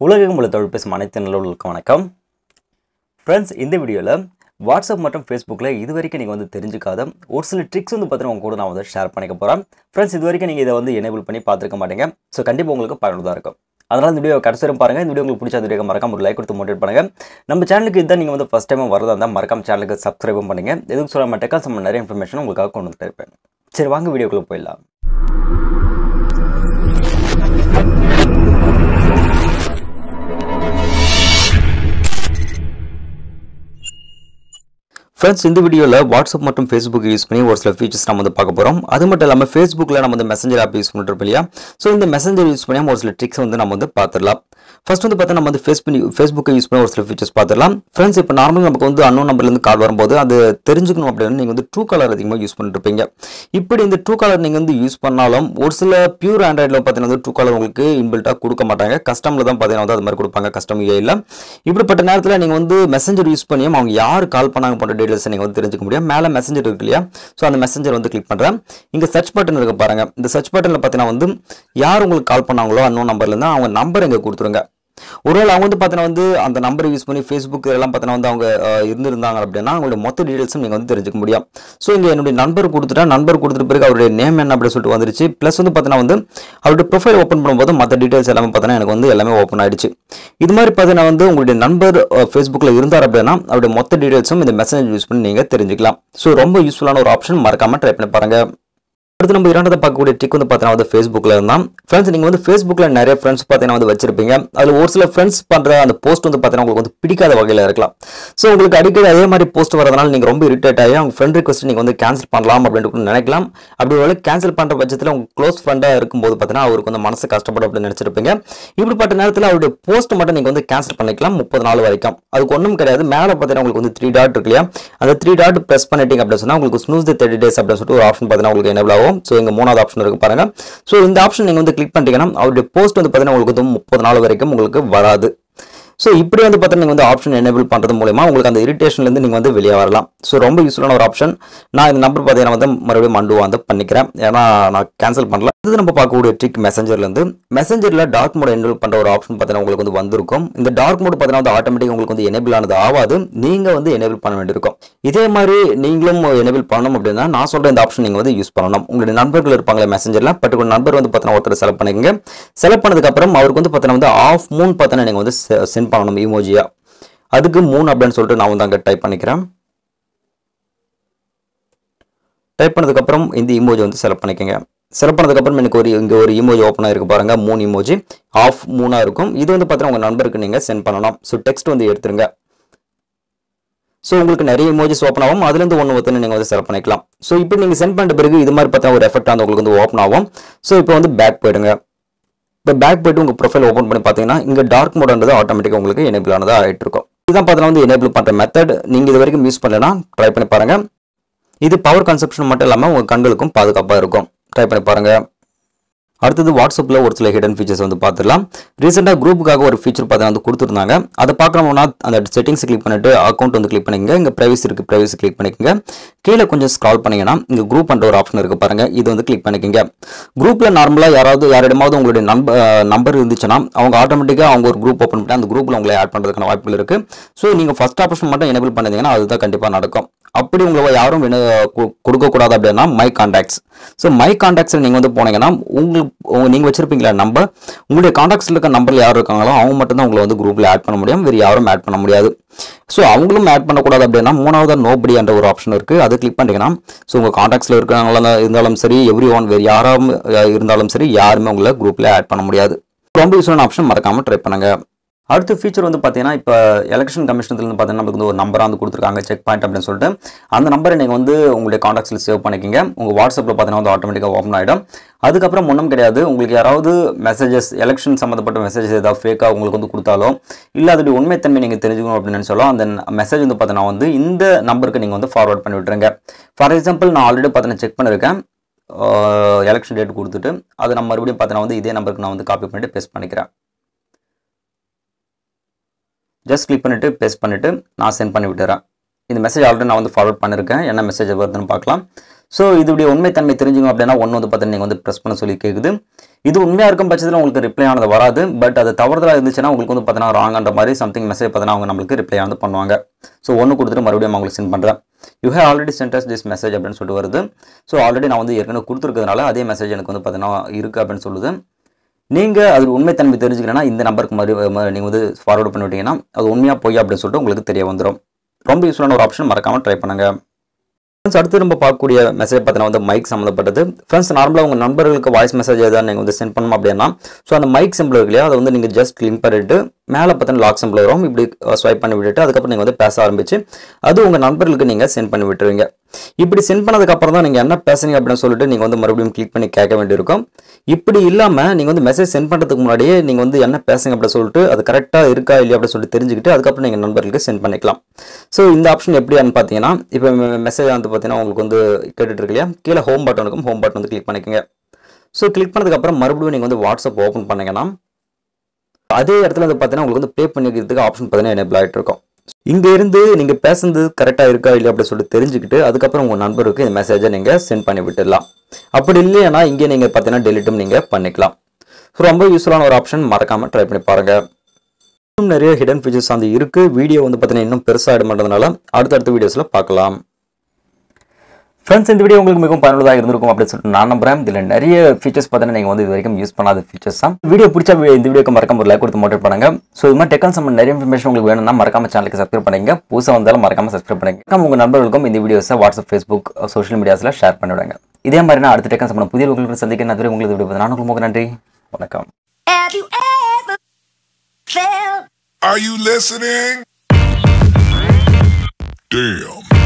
உலகம் உள்ள தொழில் பேசும் அனைத்து நல்லவர்களுக்கும் வணக்கம். ஃப்ரெண்ட்ஸ் இந்த வீடியோவில் வாட்ஸ்அப் மற்றும் ஃபேஸ்புக்கில் இது வரைக்கும் நீங்கள் வந்து தெரிஞ்சுக்காத ஒரு சில ட்ரிக்ஸ் வந்து பார்த்தீங்கன்னா உங்க கூட நான் வந்து ஷேர் பண்ணிக்க போகிறேன் ஃப்ரெண்ட்ஸ் இது வரைக்கும் நீங்கள் இதை வந்து எனேபிள் பண்ணி பார்த்துருக்க மாட்டீங்க. ஸோ கண்டிப்பாக உங்களுக்கு பயனுள்ளதாக இருக்கும். அதனால் இந்த வீடியோ கடைசி வரைக்கும் பாருங்கள் இந்த வீடியோ உங்களுக்கு பிடிச்ச வீடியோ மறக்காம ஒரு லைக் கொடுத்து மோட்டிவேட் பண்ணுங்கள் நம்ம சேனலுக்கு இதுதான் நீங்கள் வந்து ஃபஸ்ட் டைம் வரதா இருந்தால் மறக்காம சேனலுக்கு சப்ஸ்கிரைபும் பண்ணுங்கள் எதுக்கு சொல்ல மாட்டேக்கா நம்ம நிறைய இன்ஃபர்மேஷன் உங்களுக்காக கொண்டு வந்துட்டு இருப்பேன். சரி வாங்க வீடியோக்குள்ளே போயிடலாம். ஃப்ரெண்ட்ஸ் இந்த வீடியோவில் வாட்ஸ்அப் மற்றும் ஃபேஸ்புக் யூஸ் பண்ணி ஒரு சில ஃபீச்சர்ஸ் நம்ம வந்து பார்க்க போகிறோம் அது மட்டும் இல்லாமல் ஃபேஸ்புக்கில் நம்ம வந்து மெசஞ்சர் ஆப் யூஸ் பண்ணுறோம் இல்லையா? ஸோ இந்த மெசஞ்சர் யூஸ் பண்ணி ஒரு சில ட்ரிக்ஸ் வந்து நம்ம வந்து பார்த்துடலாம். ஃபர்ஸ்ட் வந்து பார்த்தா நம்ம வந்து ஃபேஸ்புக் ஃபேஸ்புக்கை யூஸ் பண்ணி ஒரு சில ஃபீச்சர்ஸ் பார்த்துடலாம். ஃப்ரெண்ட்ஸ் இப்போ நார்மலாக நமக்கு வந்து அன்னோன் நம்பர்லேருந்து கால் வரும்போது அது தெரிஞ்சுக்கணும் அப்படின்னு நீங்கள் வந்து ட்ரூ காலர் அதிகமாக யூஸ் பண்ணிட்டுருப்பீங்க. இப்படி இந்த ட்ரூ காலர் நீங்கள் வந்து யூஸ் பண்ணாலும் ஒரு சில பியூர் ஆண்ட்ராய்டில் பார்த்தீங்கன்னா வந்து ட்ரூ காலர் உங்களுக்கு இன்பில்ட்டாக கொடுக்க மாட்டாங்க. கஸ்டமில் தான் பார்த்தீங்கன்னா வந்து அது மாதிரி கொடுப்பாங்க. கஸ்டம் ஏயில் இப்படிப்பட்ட நேரத்தில் நீங்கள் வந்து மெசஞ்சர் யூஸ் பண்ணியும் அவங்க யார் கால் பண்ணாங்க போன்ற டீட்டெயில்ஸ் நீங்கள் வந்து தெரிஞ்சுக்க முடியும். மேலே மெசஞ்சர் இருக்கு இல்லையா? ஸோ அந்த மெசஞ்சர் வந்து கிளிக் பண்ணுறேன் இங்கே சர்ச் பட்டன் இருக்க பாருங்கள் இந்த சர்ச் பட்டனில் பார்த்தீங்கன்னா வந்து யார் உங்களுக்கு கால் பண்ணாங்களோ அன்னோன் நம்பர்லேருந்து அவங்க நம்பர் இங்கே கொடுத்துருங்க. ஒருவேளை அவங்க வந்து பார்த்தீங்கன்னா வந்து அந்த நம்பர் யூஸ் பண்ணி ஃபேஸ்புக் இதெல்லாம் பார்த்தீங்கன்னா வந்து அவங்க இருந்திருந்தாங்க அப்படின்னா அவங்களுடைய மொத்த டீடைல்ஸும் நீங்கள் வந்து தெரிஞ்சுக்க முடியும். ஸோ இங்கே என்னுடைய நண்பர் கொடுத்துட்டா நண்பர் கொடுத்துட்ட பிறகு அவருடைய நேம் என்ன அப்படின்னு சொல்லிட்டு வந்துருச்சு. ப்ளஸ் வந்து பார்த்தீங்கன்னா வந்து அவருடைய ப்ரொஃபைல் ஓப்பன் பண்ணும்போது மற்ற டீடைல்ஸ் எல்லாமே பார்த்தீங்கன்னா எனக்கு வந்து எல்லாமே ஓப்பன் ஆயிடுச்சு. இது மாதிரி பார்த்தீங்கன்னா வந்து உங்களுடைய நண்பர் ஃபேஸ்புக்கில் இருந்தார் அப்படின்னா அவருடைய மொத்த டீடைல்ஸும் இந்த மெசேஜ் யூஸ் பண்ணி நீங்கள் தெரிஞ்சுக்கலாம். ஸோ ரொம்ப யூஸ்ஃபுல்லான ஒரு ஆப்ஷன் மறக்காமல் ட்ரை பண்ணி பாருங்க. அடுத்து நம்ம இரண்டாவது பார்க்கக்கூடிய டிக் வந்து பார்த்தீங்கன்னா வந்து ஃபேஸ்புக்கில் இருந்தால் ஃப்ரெண்ட்ஸ் நீங்கள் வந்து ஃபேஸ்புக்கில் நிறைய ஃப்ரெண்ட்ஸ் பார்த்தீங்கன்னா வந்து வச்சிருப்பீங்க. அதில் ஒரு சில ஃப்ரெண்ட்ஸ் பண்ணுற அந்த போஸ்ட் வந்து பார்த்தீங்கன்னா உங்களுக்கு வந்து பிடிக்காத வகையில் இருக்கலாம். ஸோ உங்களுக்கு அடிக்கடி அதே மாதிரி போஸ்ட் வரதுனால நீங்கள் ரொம்ப இரிட்டேட் ஆகி அவங்க ஃப்ரெண்ட் ரிக்வஸ்ட் நீங்கள் வந்து கேன்சல் பண்ணலாம் அப்படின்னு கூட நினைக்கலாம். அப்படி ஒரு கேன்சல் பண்ணுற பட்சத்தில் உங்கள் க்ளோஸ் ஃப்ரெண்டாக இருக்கும்போது பார்த்தீங்கன்னா அவருக்கு வந்து மனசு கஷ்டப்படும் அப்படின்னு நினச்சிருப்பீங்க. இப்படிப்பட்ட நேரத்தில் அவருடைய போஸ்ட் மட்டும் நீங்கள் வந்து கேன்சல் பண்ணிக்கலாம் முப்பது நாள் வரைக்கும். அதுக்கு ஒன்றும் கிடையாது. மேலே பார்த்தீங்கன்னா உங்களுக்கு வந்து த்ரீ டாட் இருக்கு இல்லையா? அந்த த்ரீ டாட் ப்ரெஸ் பண்ணிட்டீங்க அப்படின்னு சொன்னால் உங்களுக்கு ஸ்னூஸ் த தேர்ட்டி டேஸ் அப்படின்னு சொல்லிட்டு ஒரு ஆப்ஷன் பார்த்தீங்கன்னா உங்களுக்கு எனேபிள் ஆகும். ஸோ இங்கே மூணாவது ஆப்ஷன் இருக்கு பாருங்க. ஸோ இந்த ஆப்ஷன் நீங்கள் வந்து கிளிக் பண்ணிட்டீங்கன்னா அவருடைய போஸ்ட் வந்து பார்த்தீங்கன்னா உங்களுக்கு வந்து முப்பது நாள் வரைக்கும் உங்களுக்கு வராது. ஸோ இப்படி வந்து பார்த்தீங்கன்னா நீங்கள் வந்து ஆப்ஷன் எனேபிள் பண்ணுறது மூலமா உங்களுக்கு அந்த இரிட்டேஷன்லேருந்து நீங்கள் வந்து வெளியே வரலாம். ஸோ ரொம்ப யூஸ்ஃபுல்லான ஒரு ஆப்ஷன் நான் இந்த நம்பர் பார்த்தீங்கன்னா வந்து மறுபடியும் மண்டு வந்து பண்ணிக்கிறேன். ஏன்னா நான் கேன்சல் பண்ணல. இது நம்ம பார்க்கக்கூடிய ட்ரிக் மெசஞ்சர்லேருந்து மெசஞ்சரில் டார்க் மோட் எனேபிள் பண்ணுற ஒரு ஆப்ஷன் பார்த்தீங்கன்னா உங்களுக்கு வந்து வந்திருக்கும். இந்த டார்க் மோட் பார்த்தீங்கன்னா வந்து ஆட்டோமேட்டிக் உங்களுக்கு வந்து எனேபிள் ஆனது ஆகாது. நீங்கள் வந்து எனேபிள் பண்ண வேண்டியிருக்கும். இதே மாதிரி நீங்களும் எனேபிள் பண்ணணும் அப்படின்னா நான் சொல்கிற இந்த ஆப்ஷன் நீங்கள் வந்து யூஸ் பண்ணணும். உங்களுடைய நண்பர்கள் இருப்பாங்களே மெசஞ்சரில் பர்டிகுலர் நம்பர் வந்து பார்த்தீங்கன்னா ஒருத்தர் செலக்ட் பண்ணிக்கங்க. செலக்ட் பண்ணதுக்கப்புறம் அவருக்கு வந்து பார்த்தீங்கன்னா வந்து ஆஃப் மூன் பார்த்தீங்கன்னா நீங்கள் வந்து சென்ட் பண்ணணும் இமோஜியா அதுக்கு மூணு அப்படின்னு சொல்லிட்டு நான் வந்து அங்கே டைப் பண்ணிக்கிறேன். டைப் பண்ணதுக்கப்புறம் இந்த இமோஜி வந்து செலக்ட் பண்ணிக்கோங்க. செலக்ட் பண்ணதுக்கப்புறம் எனக்கு ஒரு இங்கே ஒரு இமோஜி ஓப்பன் ஆகிருக்கு பாருங்க மூணு இமோஜி ஆஃப் மூணாக இருக்கும். இது வந்து பார்த்தீங்கன்னா உங்கள் நண்பருக்கு நீங்கள் சென்ட் பண்ணணும் ஸோ டெக்ஸ்ட் வந்து எடுத்துருங்க. ஸோ உங்களுக்கு நிறைய இமோஜிஸ் ஓப்பன் ஆகும். அதுலேருந்து ஒன்று ஒருத்தனை நீங்கள் வந்து செலக்ட் பண்ணிக்கலாம். ஸோ இப்போ நீங்கள் சென்ட் பண்ணிட்ட பிறகு இது மாதிரி பார்த்தா ஒரு எஃபெக்ட் வந்து உங்களுக்கு வந்து ஓப்பன் ஆகும். ஸோ இப்போ வந்து பேக் போயிடுங்க. இப்போ பேக் போயிட்டு உங்கள் ப்ரொஃபைல் ஓப்பன் பண்ணி பார்த்தீங்கன்னா இங்கே டார்க் மோட்ன்றது ஆட்டோமேட்டிக்காக உங்களுக்கு எனேபிள் ஆனதாக ஆகிட்டு இருக்கும் இதுதான் பார்த்தீங்கன்னா வந்து எனேபிள் பண்ணுற மெத்தட் நீங்கள் இது வரைக்கும் யூஸ் பண்ணலன்னா ட்ரை பண்ணி பாருங்கள் இது பவர் கன்சப்ஷன் மட்டும் இல்லாமல் உங்கள் கண்களுக்கும் பாதுகாப்பாக இருக்கும். ட்ரை பண்ணி பாருங்கள் அடுத்தது வாட்ஸ்அப்பில் ஒரு சில ஹிடன் ஃபீச்சர்ஸ் வந்து பார்த்துடலாம். ரீசெண்டாக குரூப்புக்காக ஒரு ஃபீச்சர் பார்த்து வந்து கொடுத்துருந்தாங்க. அதை பார்க்கணும்னா அந்த செட்டிங்ஸ் கிளிக் பண்ணிட்டு அக்கௌண்ட் வந்து கிளிக் பண்ணிக்கங்க. இங்கே ப்ரைவசி இருக்குது ப்ரைவசி கிளிக் பண்ணிக்கங்க. கீழே கொஞ்சம் ஸ்க்ரால் பண்ணிங்கன்னா இங்கே குரூப் பண்ணுற ஒரு ஆப்ஷன் இருக்குது பாருங்கள் இது வந்து கிளிக் பண்ணிக்கங்க. குரூப்பில் நார்மலாக யாராவது யாரிடமாவது உங்களுடைய நம்பர் நம்பர் இருந்துச்சுன்னா அவங்க ஆட்டோமேட்டிக்காக அவங்க ஒரு குரூப் ஓப்பன் பண்ணி அந்த குரூப்பில் உங்களை ஆட் பண்ணுறதுக்கான வாய்ப்புகள் இருக்குது ஸோ நீங்கள் ஃபஸ்ட் ஆப்ஷன் மட்டும் எனபிள் பண்ணிங்கன்னா அதுதான் கண்டிப்பாக நடக்கும். அப்படி உங்களை யாரும் வேணும் கொடுக்கக்கூடாது அப்படின்னா மை கான்டாக்ட்ஸ் ஸோ மை கான்டாக்ட்ஸில் நீங்கள் வந்து போனீங்கன்னா உங்களுக்கு நீங்கள் வச்சிருப்பீங்களா நம்பர் உங்களுடைய காண்டாக்ட்ஸில் இருக்க நம்பரில் யார் இருக்காங்களோ அவங்க மட்டும் தான் உங்களை வந்து குரூப்பில் ஆட் பண்ண முடியும். வேறு யாரும் ஆட் பண்ண முடியாது. ஸோ அவங்களும் ஆட் பண்ணக்கூடாது அப்படின்னா மூணாவது நோபடி என்ற ஒரு ஆப்ஷன் இருக்குது அது கிளிக் பண்ணிங்கன்னா ஸோ உங்கள் காண்டாக்ட்ஸில் இருக்கிறவங்களா இருந்தாலும் சரி எவ்ரி ஒன் வேறு யாரும் இருந்தாலும் சரி யாருமே உங்களை குரூப்பில் ஆட் பண்ண முடியாது. ரொம்ப யூஸ்ஃபுல்லான ஆப்ஷன் மறக்காமல் ட்ரை பண்ணுங்க. அடுத்த ஃபீச்சர் வந்து பார்த்தீங்கன்னா இப்போ எலெக்ஷன் கமிஷன்லேருந்து பார்த்தீங்கன்னா நமக்கு வந்து ஒரு நம்பராக வந்து கொடுத்துருக்காங்க செக் பாயிண்ட் அப்படின்னு சொல்லிட்டு. அந்த நம்பரை நீங்கள் வந்து உங்களுடைய காண்டாக்ட்ஸில் சேவ் பண்ணிக்கிங்க. உங்கள் வாட்ஸ்அப்பில் பார்த்தீங்கன்னா வந்து ஆட்டோமேட்டிக்காக ஓப்பன் ஆகிடும் அதுக்கப்புறம் ஒன்றும் கிடையாது. உங்களுக்கு யாராவது மெசேஜஸ் எலெக்ஷன் சம்மந்தப்பட்ட மெசேஜஸ் ஏதாவது ஃபேக்காக உங்களுக்கு வந்து கொடுத்தாலோ இல்லை அதோடைய உண்மைத்தன்மை நீங்கள் தெரிஞ்சுக்கணும் அப்படின்னு நினச்சாலும் அந்த மெசேஜ் வந்து பார்த்தீங்கன்னா வந்து இந்த நம்பருக்கு நீங்கள் வந்து ஃபார்வர்ட் பண்ணி விட்டுருங்க. ஃபார் எக்ஸாம்பிள் நான் ஆல்ரெடி பார்த்தீங்கன்னா செக் பண்ணியிருக்கேன் எலெக்ஷன் டேட் கொடுத்துட்டு அதை நான் மறுபடியும் பார்த்தீங்கன்னா வந்து இதே நம்பருக்கு நான் வந்து காப்பி பண்ணிட்டு பேஸ்ட் பண்ணிக்கிறேன். ஜஸ்ட் கிளிக் பண்ணிவிட்டு பேஸ்ட் பண்ணிவிட்டு நான் சென்ட் பண்ணி விட்டுறேன். இந்த மெசேஜ் ஆல்ரெடி நான் வந்து ஃபார்வர்ட் பண்ணியிருக்கேன் என்ன மெசேஜ் வருதுன்னு பார்க்கலாம். ஸோ இதோடைய உண்மைத்தன்மை தெரிஞ்சுங்க அப்படின்னா ஒன்று வந்து பார்த்தீங்கன்னா நீங்கள் வந்து ப்ரெஸ் பண்ண சொல்லி கேட்குது இது உண்மையாக இருக்கும் பட்சத்தில் உங்களுக்கு ரிப்ளை ஆனது வராது. பட் அது தவறுதலாக இருந்துச்சுன்னா உங்களுக்கு வந்து பார்த்தீங்கன்னா ராங்கன்ற மாதிரி சம்திங் மெசேஜ் பார்த்தீங்கன்னா அவங்க நம்மளுக்கு ரிப்ளை ஆனது பண்ணுவாங்க. ஸோ ஒன்று கொடுத்துட்டு மறுபடியும் அவங்களுக்கு சென்ட் பண்ணுறேன் you have already centres this message அப்படின்னு சொல்லிட்டு வருது. ஸோ ஆல்ரெடி நான் வந்து ஏற்கனவே கொடுத்துருக்கிறதுனால அதே மெசேஜ் எனக்கு வந்து பார்த்தீங்கன்னா இருக்குது அப்படின்னு சொல்லுது. நீங்கள் அது உண்மைத்தன்மை தெரிஞ்சுக்கணும்னா இந்த நம்பருக்கு மறு நீங்கள் வந்து ஃபார்வர்டு பண்ணிவிட்டீங்கன்னா அது உண்மையாக போய் அப்படின்னு சொல்லிட்டு உங்களுக்கு தெரிய வந்துடும் ரொம்ப யூஸ்ஃபுல்லான ஒரு ஆப்ஷன் மறக்காமல் ட்ரை பண்ணுங்கள் ஃப்ரெண்ட்ஸ் அடுத்து நம்ம பார்க்கக்கூடிய மெசேஜ் பார்த்தீங்கன்னா வந்து மைக் சம்மந்தப்பட்டது. ஃப்ரெண்ட்ஸ் நார்மலாக உங்கள் நண்பர்களுக்கு வாய்ஸ் மெசேஜ் ஏதாவது நீங்கள் வந்து சென்ட் பண்ணணும் அப்படின்னா ஸோ அந்த மைக் சிம்பிள் இருக்கு இல்லையா அதை வந்து நீங்கள் ஜஸ்ட் கிளிக் பண்ணிட்டு மேலே பார்த்தீங்கன்னா லாக் சிம்பிள் வரும். இப்படி ஸ்வைப் பண்ணி விட்டுட்டு அதுக்கப்புறம் நீங்கள் வந்து பேச ஆரம்பிச்சு அது உங்கள் நண்பர்களுக்கு நீங்கள் சென்ட் பண்ணி விட்டுருவீங்க. இப்படி சென்ட் பண்ணதுக்கப்புறம் தான் நீங்கள் என்ன பேசுறீங்க அப்படின்னு சொல்லிட்டு நீங்கள் வந்து மறுபடியும் கிளிக் பண்ணி கேட்க வேண்டியிருக்கும். இப்படி இல்லாமல் நீங்கள் வந்து மெசேஜ் சென்ட் பண்ணுறதுக்கு முன்னாடியே நீங்கள் வந்து என்ன பேசுங்க அப்படின்னு சொல்லிட்டு அது கரெக்டாக இருக்கா இல்லையா அப்படின்னு சொல்லிட்டு தெரிஞ்சுக்கிட்டு அதுக்கப்புறம் நீங்கள் நண்பர்களுக்கு சென்ட் பண்ணிக்கலாம். ஸோ இந்த ஆப்ஷன் எப்படியான்னு பார்த்தீங்கன்னா இப்போ மெசேஜ் வந்து பார்த்தீங்கன்னா உங்களுக்கு வந்து கேட்டுட்டு இருக்கு இல்லையா கீழே ஹோம் பட்டன் இருக்கும். ஹோம் பட்டன் வந்து கிளிக் பண்ணிக்கோங்க. ஸோ கிளிக் பண்ணதுக்கப்புறம் மறுபடியும் நீங்கள் வந்து வாட்ஸ்அப் ஓப்பன் பண்ணிங்கன்னா அதே இடத்துல வந்து பார்த்தீங்கன்னா உங்களுக்கு வந்து பே பண்ணிக்கிறதுக்கு ஆப்ஷன் பார்த்தீங்கன்னா எனேபிள் ஆகிட்டு இருக்கும் இங்கே இருந்து நீங்கள் பேசுனது கரெக்டாக இருக்கா இல்லையா அப்படின்னு சொல்லிட்டு தெரிஞ்சுக்கிட்டு அதுக்கப்புறம் உங்கள் நண்பருக்கு இந்த மெசேஜை நீங்கள் சென்ட் பண்ணி விட்டுடலாம். அப்படி இல்லையானா இங்கே நீங்கள் பார்த்தீங்கன்னா டெலிட்டும் நீங்கள் பண்ணிக்கலாம். ஸோ ரொம்ப யூஸ்ஃபுல்லான ஒரு ஆப்ஷன் மறக்காமல் ட்ரை பண்ணி பாருங்கள் இன்னும் நிறைய ஹிடன் ஃபீச்சர்ஸ் அந்த இருக்குது வீடியோ வந்து பார்த்தீங்கன்னா இன்னும் பெருசாக பண்ணுறதுனால அடுத்தடுத்த வீடியோஸில் பார்க்கலாம். ஃப்ரெண்ட்ஸ் இந்த வீடியோ உங்களுக்கு மிகவும் பயனுள்ளதாக இருந்திருக்கும் அப்படின்னு சொல்லிட்டு நான் நம்புறேன். இதில் நிறைய ஃபீச்சர்ஸ் பார்த்தீங்கன்னா நீங்கள் வந்து இது வரைக்கும் யூஸ் பண்ணாத ஃபீச்சர்ஸ் தான். வீடியோ பிடிச்ச இந்த வீடியோக்கு மறக்காம ஒரு லைக் கொடுத்து மோட்டிவேட் பண்ணுங்க. ஸோ இது மாதிரி டெக்கன் சம்மன் நிறைய இன்ஃபர்மேஷன் உங்களுக்கு வேணும்னா மறக்காம சேனலுக்கு சப்ஸ்கிரைப் பண்ணுங்க புதுசாக வந்தாலும் மறக்காம சப்ஸ்கிரைப் பண்ணுங்க உங்கள் நண்பர்களுக்கும் இந்த வீடியோஸை வாட்ஸ்அப் ஃபேஸ்புக் சோஷியல் மீடியாஸில் ஷேர் பண்ணிவிடுங்க இதே மாதிரி நான் அடுத்த டெக்கன் சம்மன் புதிய உங்களுக்கு சந்திக்க நான் உங்களுக்கு வீடியோ நான் உங்களுக்கு நன்றி. வணக்கம். Are you listening? Damn.